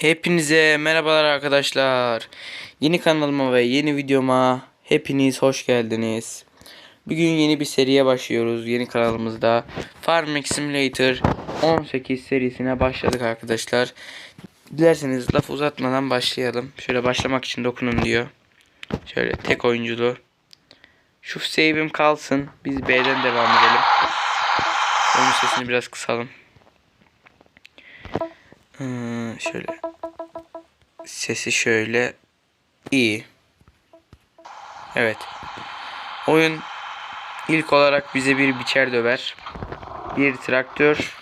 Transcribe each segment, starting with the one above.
Hepinize merhabalar arkadaşlar. Yeni kanalıma ve yeni videoma hepiniz hoş geldiniz. Bugün yeni bir seriye başlıyoruz yeni kanalımızda. Farming Simulator 18 serisine başladık arkadaşlar. Dilerseniz laf uzatmadan başlayalım. Şöyle başlamak için dokunun diyor. Şöyle tek oyunculu. Şu save'im kalsın. Biz B'den devam edelim. Oyun sesini biraz kısalım. Hmm, şöyle. Sesi şöyle. iyi. Evet. Oyun ilk olarak bize bir biçer döver. Bir traktör.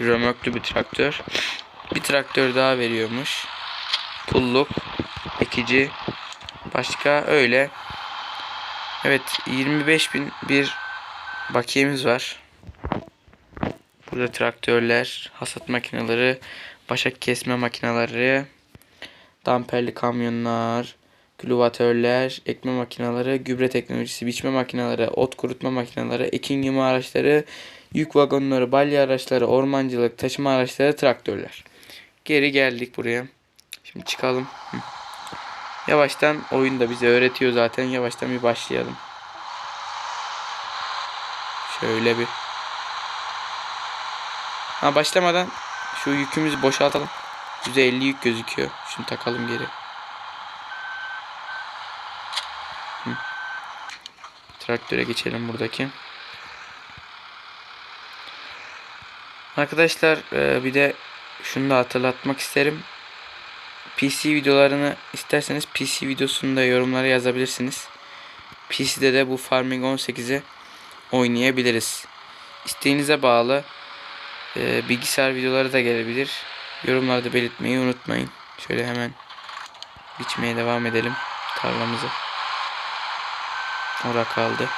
Römöklü bir traktör. Bir traktör daha veriyormuş. Pulluk. Ekici. Başka öyle. Evet 25 bin bir bakiyemiz var. Burada traktörler, hasat makineleri, başak kesme makineleri, damperli kamyonlar, külüvatörler, ekme makineleri, gübre teknolojisi, biçme makineleri, ot kurutma makineleri, ekin yığma araçları, yük vagonları, balya araçları, ormancılık, taşıma araçları, traktörler. Geri geldik buraya. Şimdi çıkalım. Hı. Yavaştan oyun da bize öğretiyor zaten. Yavaştan bir başlayalım. Şöyle bir Ha başlamadan şu yükümüzü boşaltalım. %50 yük gözüküyor. Şunu takalım geri. Traktöre geçelim buradaki. Arkadaşlar e, bir de şunu da hatırlatmak isterim. PC videolarını isterseniz PC videosunu da yorumlara yazabilirsiniz. PC'de de bu Farming 18'i oynayabiliriz. İsteğinize bağlı. Ee, bilgisayar videoları da gelebilir. Yorumlarda belirtmeyi unutmayın. Şöyle hemen biçmeye devam edelim tarlamızı. Ora kaldı.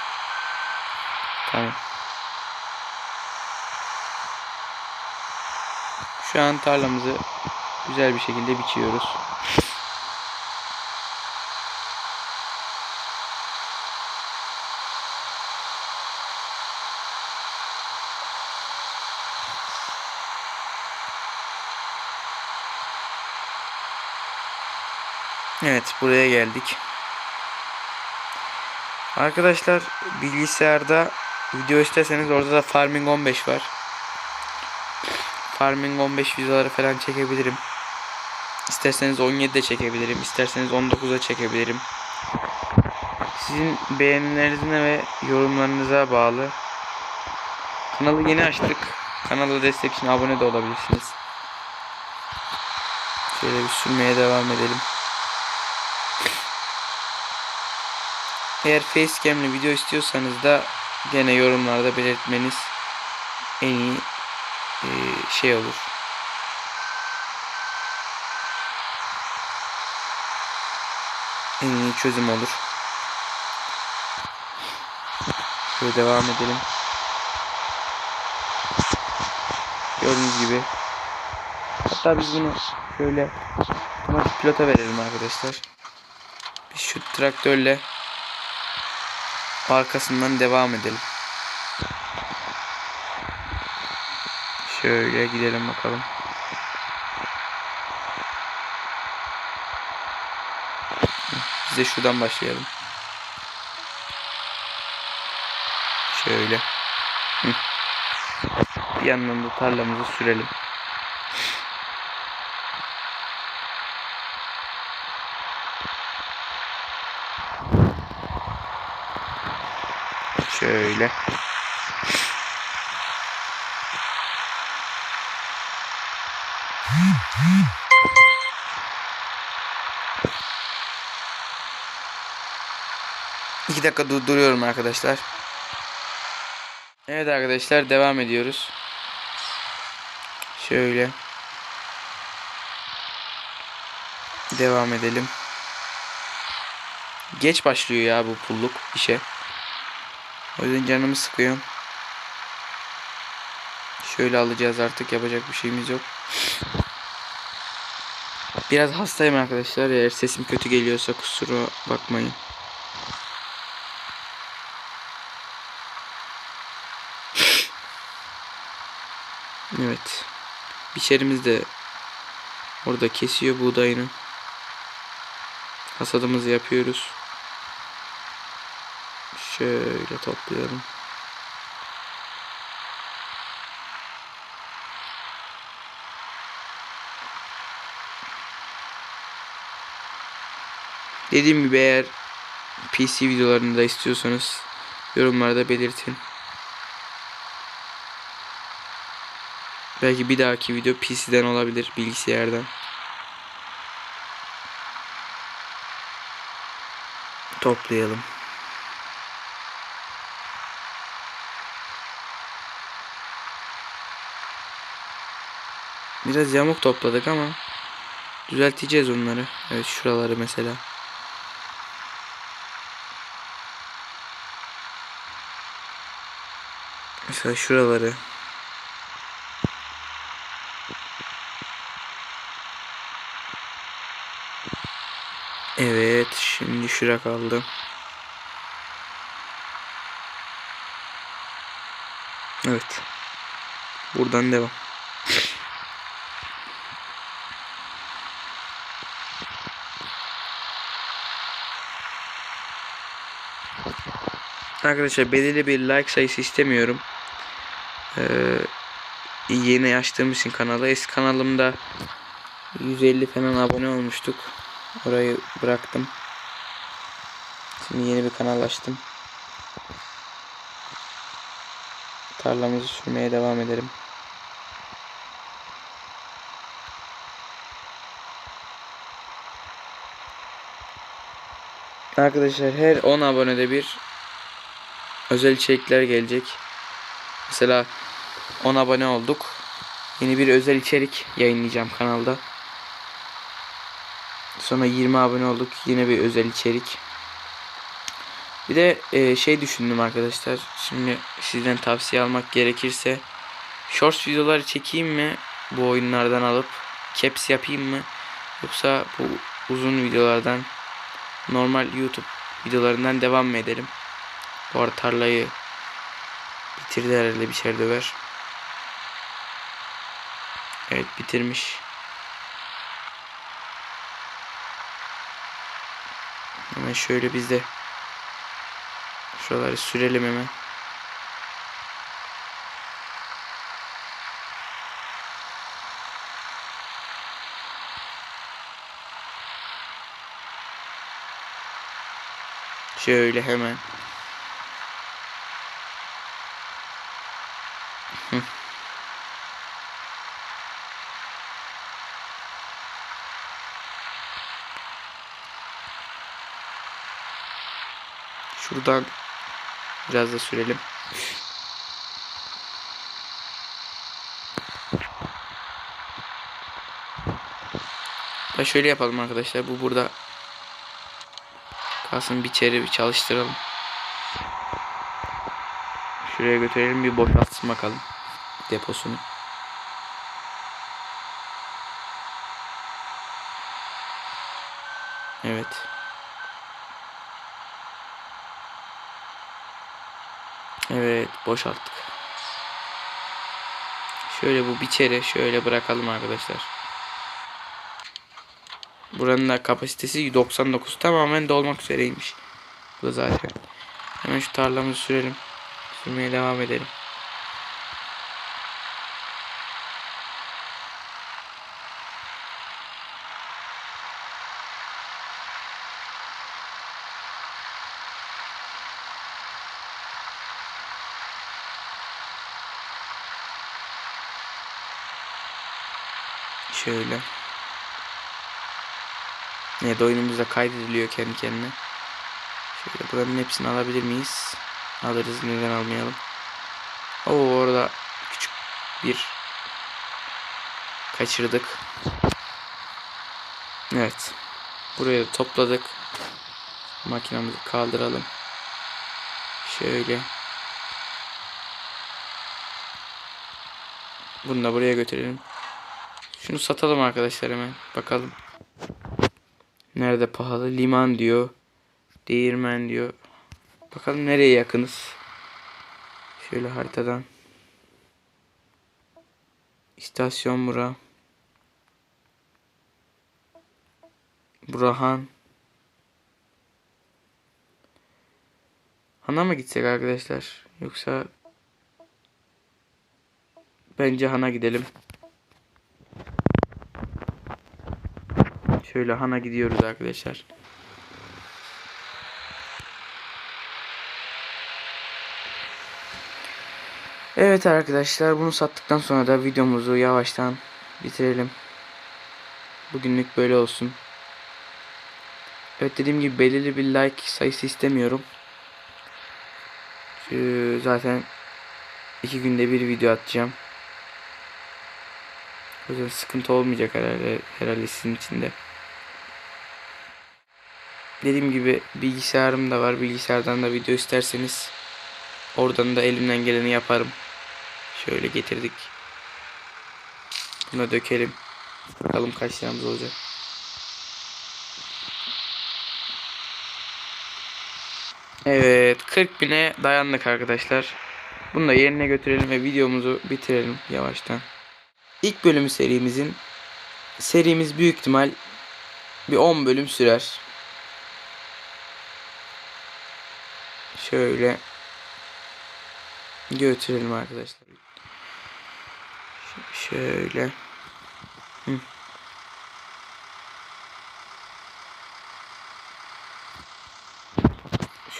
Tamam. Şu an tarlamızı güzel bir şekilde biçiyoruz. Evet buraya geldik. Arkadaşlar bilgisayarda video isterseniz orada da Farming 15 var. Farming 15 videoları falan çekebilirim. İsterseniz 17'de çekebilirim. İsterseniz 19'da çekebilirim. Sizin beğenilerinize ve yorumlarınıza bağlı. Kanalı yeni açtık. Kanala destek için abone de olabilirsiniz. Şöyle bir sürmeye devam edelim. Eğer facecam'li video istiyorsanız da gene yorumlarda belirtmeniz en iyi e, şey olur. En iyi çözüm olur. Şöyle devam edelim. Gördüğünüz gibi. Hatta biz bunu şöyle pilota verelim arkadaşlar. Biz şu traktörle arkasından devam edelim. Şöyle gidelim bakalım. Biz de şuradan başlayalım. Şöyle. Bir yandan da tarlamızı sürelim. Şöyle. İki dakika durduruyorum arkadaşlar. Evet arkadaşlar devam ediyoruz. Şöyle. Devam edelim. Geç başlıyor ya bu pulluk işe. O yüzden canımı sıkıyor. Şöyle alacağız artık yapacak bir şeyimiz yok. Biraz hastayım arkadaşlar. Eğer sesim kötü geliyorsa kusura bakmayın. Evet. Biçerimiz de Orada kesiyor buğdayını. Hasadımızı yapıyoruz. Şöyle toplayalım. Dediğim gibi eğer PC videolarını da istiyorsanız yorumlarda belirtin. Belki bir dahaki video PC'den olabilir, bilgisayardan. Toplayalım. Biraz yamuk topladık ama düzelteceğiz onları. Evet şuraları mesela. Mesela şuraları. Evet, şimdi şura kaldı. Evet. Buradan devam. Arkadaşlar belirli bir like sayısı istemiyorum. Ee, yeni açtığım için kanalı. Eski kanalımda 150 falan abone olmuştuk. Orayı bıraktım. Şimdi yeni bir kanal açtım. Tarlamızı sürmeye devam edelim. Arkadaşlar her 10 abonede bir özel içerikler gelecek. Mesela 10 abone olduk. Yeni bir özel içerik yayınlayacağım kanalda. Sonra 20 abone olduk. Yine bir özel içerik. Bir de e, şey düşündüm arkadaşlar. Şimdi sizden tavsiye almak gerekirse shorts videoları çekeyim mi? Bu oyunlardan alıp caps yapayım mı? Yoksa bu uzun videolardan normal YouTube videolarından devam mı edelim? Bu arada tarlayı bitirdi herhalde bir şeyler döver. Evet bitirmiş. Hemen şöyle biz de şuraları sürelim hemen. Şöyle hemen. Şuradan biraz da sürelim. Da şöyle yapalım arkadaşlar. Bu burada kalsın bir içeri bir çalıştıralım. Şuraya götürelim bir boşaltsın bakalım deposunu. Evet. Evet boşalttık. Şöyle bu biçeri şöyle bırakalım arkadaşlar. Buranın da kapasitesi 99 tamamen dolmak üzereymiş. Bu zaten. Hemen şu tarlamızı sürelim. Sürmeye devam edelim. Şöyle. Evet oyunumuzda kaydediliyor kendi kendine. Şöyle buranın hepsini alabilir miyiz? Alırız neden almayalım. Oo orada küçük bir kaçırdık. Evet. Buraya topladık. Makinamızı kaldıralım. Şöyle. Bunu da buraya götürelim. Şunu satalım arkadaşlar hemen. Bakalım. Nerede pahalı? Liman diyor. Değirmen diyor. Bakalım nereye yakınız. Şöyle haritadan. İstasyon bura. Burhan. Han'a mı gitsek arkadaşlar? Yoksa bence Han'a gidelim. Şöyle Han'a gidiyoruz arkadaşlar. Evet arkadaşlar bunu sattıktan sonra da videomuzu yavaştan bitirelim. Bugünlük böyle olsun. Evet dediğim gibi belirli bir like sayısı istemiyorum. Ee, zaten iki günde bir video atacağım. O yüzden sıkıntı olmayacak herhalde, herhalde sizin için de. Dediğim gibi bilgisayarım da var. Bilgisayardan da video isterseniz oradan da elimden geleni yaparım. Şöyle getirdik. Buna dökelim. Bakalım kaç liramız olacak. Evet 40 bine dayandık arkadaşlar. Bunu da yerine götürelim ve videomuzu bitirelim yavaştan. İlk bölümü serimizin serimiz büyük ihtimal bir 10 bölüm sürer. Şöyle götürelim arkadaşlar. Şöyle. Hı.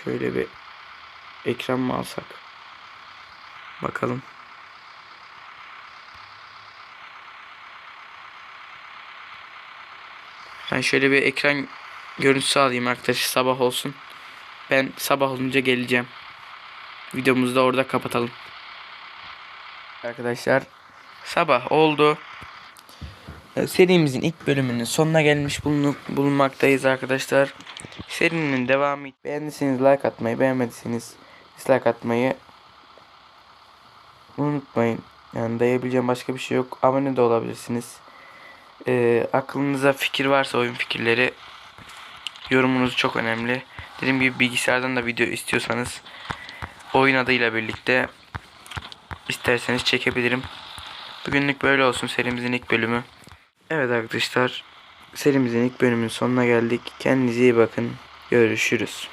Şöyle bir ekran mı alsak? Bakalım. Ben şöyle bir ekran görüntüsü alayım arkadaşlar sabah olsun. Ben sabah olunca geleceğim. Videomuzu da orada kapatalım. Arkadaşlar sabah oldu. Ee, Serimizin ilk bölümünün sonuna gelmiş bulunuk, bulunmaktayız arkadaşlar. Serinin devamı beğendiyseniz like atmayı, beğenmediyseniz dislike atmayı unutmayın. Yani dayayabileceğim başka bir şey yok. Abone de olabilirsiniz. Ee, aklınıza fikir varsa oyun fikirleri yorumunuz çok önemli. Dediğim gibi bilgisayardan da video istiyorsanız oyun adıyla birlikte isterseniz çekebilirim. Bugünlük böyle olsun serimizin ilk bölümü. Evet arkadaşlar serimizin ilk bölümünün sonuna geldik. Kendinize iyi bakın. Görüşürüz.